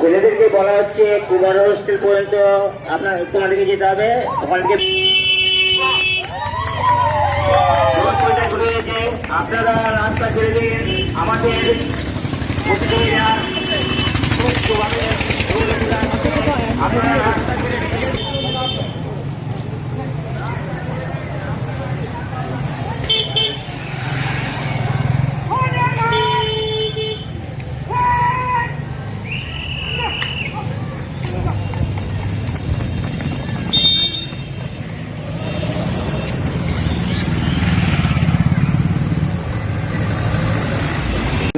ছেলেদেরকে বলা হচ্ছে কুমার হোস্টেল পর্যন্ত আপনার তোমাদেরকে যেতে হবে। হলকে আপনারা রাস্তা ছেড়ে দিন। আমাদের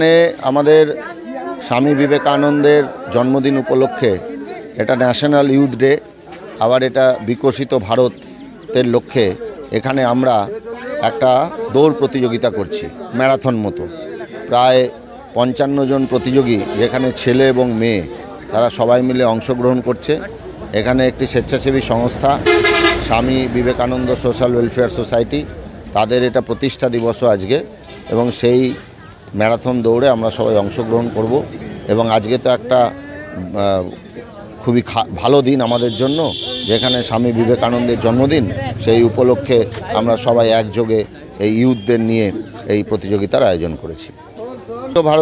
এখানে আমাদের স্বামী বিবেকানন্দের জন্মদিন উপলক্ষে এটা ন্যাশনাল ইউথ ডে আবার এটা বিকশিত ভারতের লক্ষ্যে এখানে আমরা একটা দৌড় প্রতিযোগিতা করছি, ম্যারাথন মতো। প্রায় পঞ্চান্ন জন প্রতিযোগী, যেখানে ছেলে এবং মেয়ে, তারা সবাই মিলে অংশগ্রহণ করছে। এখানে একটি স্বেচ্ছাসেবী সংস্থা, Swami Vivekananda social welfare society, তাদের এটা প্রতিষ্ঠা দিবসও আজকে এবং সেই ম্যারাথন দৌড়ে আমরা সবাই অংশগ্রহণ করব এবং আজকে তো একটা খুবই ভালো দিন আমাদের জন্য, যেখানে স্বামী বিবেকানন্দের জন্মদিন, সেই উপলক্ষে আমরা সবাই একযোগে এই ইউথদের নিয়ে এই প্রতিযোগিতার আয়োজন করেছি। তো ভারত